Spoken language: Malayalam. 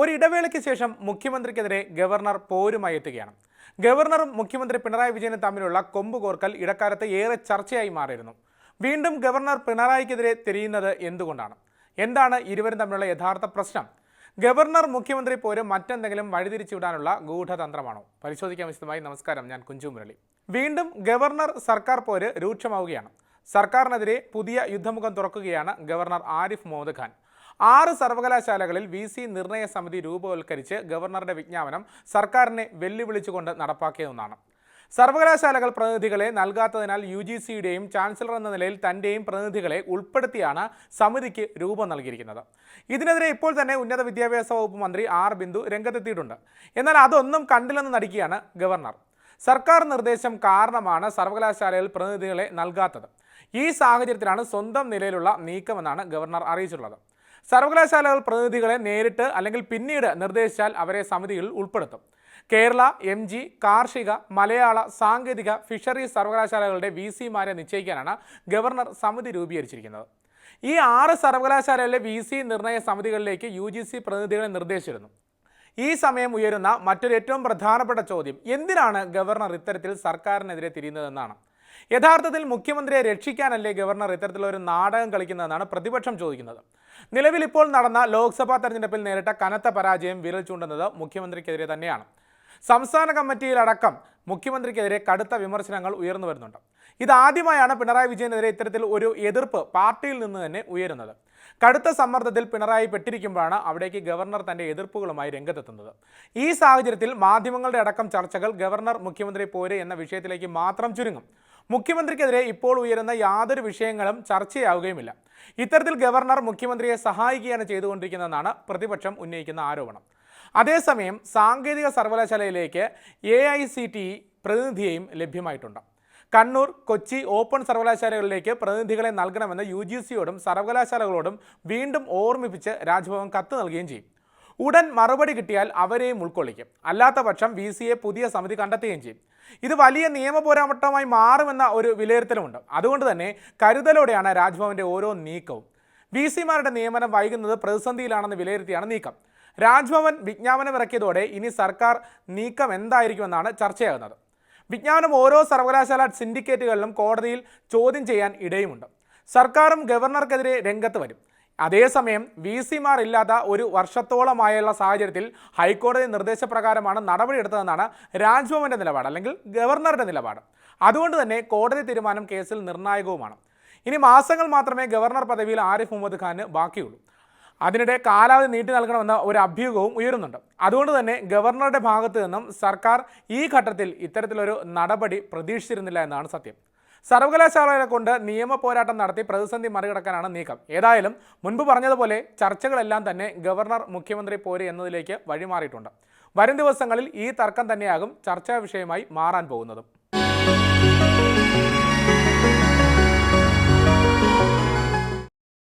ഒരു ഇടവേളയ്ക്ക് ശേഷം മുഖ്യമന്ത്രിക്കെതിരെ ഗവർണർ പോരുമായി എത്തുകയാണ്. ഗവർണറും മുഖ്യമന്ത്രി പിണറായി വിജയനും തമ്മിലുള്ള കൊമ്പ് കോർക്കൽ ഇടക്കാലത്ത് ഏറെ ചർച്ചയായി മാറിയിരുന്നു. വീണ്ടും ഗവർണർ പിണറായിക്കെതിരെ തിരിയുന്നത് എന്തുകൊണ്ടാണ്? എന്താണ് ഇരുവരും തമ്മിലുള്ള യഥാർത്ഥ പ്രശ്നം? ഗവർണർ മുഖ്യമന്ത്രി പോരും മറ്റെന്തെങ്കിലും വഴിതിരിച്ചുവിടാനുള്ള ഗൂഢതന്ത്രമാണോ? പരിശോധിക്കാൻ വിശദമായി നമസ്കാരം ഞാൻ കുഞ്ചു മുരളി. വീണ്ടും ഗവർണർ സർക്കാർ പോര് രൂക്ഷമാവുകയാണ്. സർക്കാരിനെതിരെ പുതിയ യുദ്ധമുഖം തുറക്കുകയാണ് ഗവർണർ ആരിഫ് മുഹമ്മദ് ഖാൻ. ആറ് സർവകലാശാലകളിൽ വി സി നിർണയ സമിതി രൂപവൽക്കരിച്ച് ഗവർണറുടെ വിജ്ഞാപനം സർക്കാരിനെ വെല്ലുവിളിച്ചുകൊണ്ട് നടപ്പാക്കിയതെന്നാണ്. സർവകലാശാലകൾ പ്രതിനിധികളെ നൽകാത്തതിനാൽ യു ജി സിയുടെയും ചാൻസലർ എന്ന നിലയിൽ തന്റെയും പ്രതിനിധികളെ ഉൾപ്പെടുത്തിയാണ് സമിതിക്ക് രൂപം നൽകിയിരിക്കുന്നത്. ഇതിനെതിരെ ഇപ്പോൾ തന്നെ ഉന്നത വിദ്യാഭ്യാസ വകുപ്പ് മന്ത്രി ആർ ബിന്ദു രംഗത്തെത്തിയിട്ടുണ്ട്. എന്നാൽ അതൊന്നും കണ്ടില്ലെന്ന് നടിക്കുകയാണ് ഗവർണർ. സർക്കാർ നിർദ്ദേശം കാരണമാണ് സർവകലാശാലയിൽ പ്രതിനിധികളെ നൽകാത്തത്. ഈ സാഹചര്യത്തിലാണ് സ്വന്തം നിലയിലുള്ള നീക്കമെന്നാണ് ഗവർണർ അറിയിച്ചിട്ടുള്ളത്. സർവകലാശാലകൾ പ്രതിനിധികളെ നേരിട്ട് അല്ലെങ്കിൽ പിന്നീട് നിർദ്ദേശിച്ചാൽ അവരെ സമിതിയിൽ ഉൾപ്പെടുത്തും. കേരള എം ജി കാർഷിക മലയാള സാങ്കേതിക ഫിഷറീസ് സർവകലാശാലകളുടെ വി സിമാരെ നിശ്ചയിക്കാനാണ് ഗവർണർ സമിതി രൂപീകരിച്ചിരിക്കുന്നത്. ഈ ആറ് സർവകലാശാലകളിലെ വി സി നിർണയ സമിതികളിലേക്ക് യു ജി സി പ്രതിനിധികളെ നിർദ്ദേശിച്ചിരുന്നു. ഈ സമയം ഉയരുന്ന മറ്റൊരു ഏറ്റവും പ്രധാനപ്പെട്ട ചോദ്യം എന്തിനാണ് ഗവർണർ ഇത്തരത്തിൽ സർക്കാരിനെതിരെ തിരിയുന്നതെന്നാണ്. യഥാർത്ഥത്തിൽ മുഖ്യമന്ത്രിയെ രക്ഷിക്കാനല്ലേ ഗവർണർ ഇത്തരത്തിലൊരു നാടകം കളിക്കുന്നതെന്നാണ് പ്രതിപക്ഷം ചോദിക്കുന്നത്. നിലവിൽ ഇപ്പോൾ നടന്ന ലോക്സഭാ തെരഞ്ഞെടുപ്പിൽ നേരിട്ട കനത്ത പരാജയം വിരൽ ചൂണ്ടുന്നത് മുഖ്യമന്ത്രിക്കെതിരെ തന്നെയാണ്. സംസ്ഥാന കമ്മിറ്റിയിലടക്കം മുഖ്യമന്ത്രിക്കെതിരെ കടുത്ത വിമർശനങ്ങൾ ഉയർന്നു വരുന്നുണ്ട്. ഇതാദ്യമായാണ് പിണറായി വിജയനെതിരെ ഇത്തരത്തിൽ ഒരു എതിർപ്പ് പാർട്ടിയിൽ നിന്ന് തന്നെ ഉയരുന്നത്. കടുത്ത സമ്മർദ്ദത്തിൽ പിണറായി പെട്ടിരിക്കുമ്പോഴാണ് അവിടേക്ക് ഗവർണർ തന്റെ എതിർപ്പുകളുമായി രംഗത്തെത്തുന്നത്. ഈ സാഹചര്യത്തിൽ മാധ്യമങ്ങളുടെ അടക്കം ചർച്ചകൾ ഗവർണർ മുഖ്യമന്ത്രി പോരെ എന്ന വിഷയത്തിലേക്ക് മാത്രം ചുരുങ്ങും. മുഖ്യമന്ത്രിക്കെതിരെ ഇപ്പോൾ ഉയരുന്ന യാതൊരു വിഷയങ്ങളും ചർച്ചയാവുകയുമില്ല. ഇത്തരത്തിൽ ഗവർണർ മുഖ്യമന്ത്രിയെ സഹായിക്കുകയാണ് ചെയ്തുകൊണ്ടിരിക്കുന്നതെന്നാണ് പ്രതിപക്ഷം ഉന്നയിക്കുന്ന ആരോപണം. അതേസമയം സാങ്കേതിക സർവകലാശാലയിലേക്ക് എ ഐ സി ടി പ്രതിനിധിയെയും ലഭ്യമായിട്ടുണ്ട്. കണ്ണൂർ കൊച്ചി ഓപ്പൺ സർവകലാശാലകളിലേക്ക് പ്രതിനിധികളെ നൽകണമെന്ന് യു ജി സിയോടും സർവകലാശാലകളോടും വീണ്ടും ഓർമ്മിപ്പിച്ച് രാജ്ഭവൻ കത്ത് നൽകുകയും ചെയ്യും. ഉടൻ മറുപടി കിട്ടിയാൽ അവരെയും ഉൾക്കൊള്ളിക്കും. അല്ലാത്ത പക്ഷം വി സിയെ പുതിയ സമിതി കണ്ടെത്തുകയും ചെയ്യും. ഇത് വലിയ നിയമപോരാട്ടമായി മാറുമെന്ന ഒരു വിലയിരുത്തലുമുണ്ട്. അതുകൊണ്ട് തന്നെ കരുതലോടെയാണ് രാജ്ഭവന്റെ ഓരോ നീക്കവും. വി സിമാരുടെ നിയമനം വൈകുന്നത് പ്രതിസന്ധിയിലാണെന്ന് വിലയിരുത്തിയാണ് നീക്കം. രാജ്ഭവൻ വിജ്ഞാപനം ഇറക്കിയതോടെ ഇനി സർക്കാർ നീക്കം എന്തായിരിക്കുമെന്നാണ് ചർച്ചയാകുന്നത്. വിജ്ഞാപനം ഓരോ സർവകലാശാല സിൻഡിക്കേറ്റുകളിലും കോടതിയിൽ ചോദ്യം ചെയ്യാൻ ഇടയുമുണ്ട്. സർക്കാരും ഗവർണർക്കെതിരെ രംഗത്ത് വരും. അതേസമയം വി സിമാർ ഇല്ലാത്ത ഒരു വർഷത്തോളമായുള്ള സാഹചര്യത്തിൽ ഹൈക്കോടതി നിർദ്ദേശപ്രകാരമാണ് നടപടിയെടുത്തതെന്നാണ് രാജ്ഭവന്റെ നിലപാട് അല്ലെങ്കിൽ ഗവർണറുടെ നിലപാട്. അതുകൊണ്ട് തന്നെ കോടതി തീരുമാനം കേസിൽ നിർണായകവുമാണ്. ഇനി മാസങ്ങൾ മാത്രമേ ഗവർണർ പദവിയിൽ ആരിഫ് മുഹമ്മദ് ഖാന് ബാക്കിയുള്ളൂ. അതിനിടെ കാലാവധി നീട്ടി നൽകണമെന്ന ഒരു അഭ്യൂഹവും ഉയരുന്നുണ്ട്. അതുകൊണ്ട് തന്നെ ഗവർണറുടെ ഭാഗത്തു നിന്നും സർക്കാർ ഈ ഘട്ടത്തിൽ ഇത്തരത്തിലൊരു നടപടി പ്രതീക്ഷിച്ചിരുന്നില്ല എന്നാണ് സത്യം. സർവകലാശാലകളെ കൊണ്ട് നിയമ പോരാട്ടം നടത്തി പ്രതിസന്ധി മറികടക്കാനാണ് നീക്കം. ഏതായാലും മുൻപ് പറഞ്ഞതുപോലെ ചർച്ചകളെല്ലാം തന്നെ ഗവർണർ മുഖ്യമന്ത്രി പോര് എന്നതിലേക്ക് വഴിമാറിയിട്ടുണ്ട്. വരും ദിവസങ്ങളിൽ ഈ തർക്കം തന്നെയാകും ചർച്ചാ വിഷയമായി മാറാൻ പോകുന്നതും.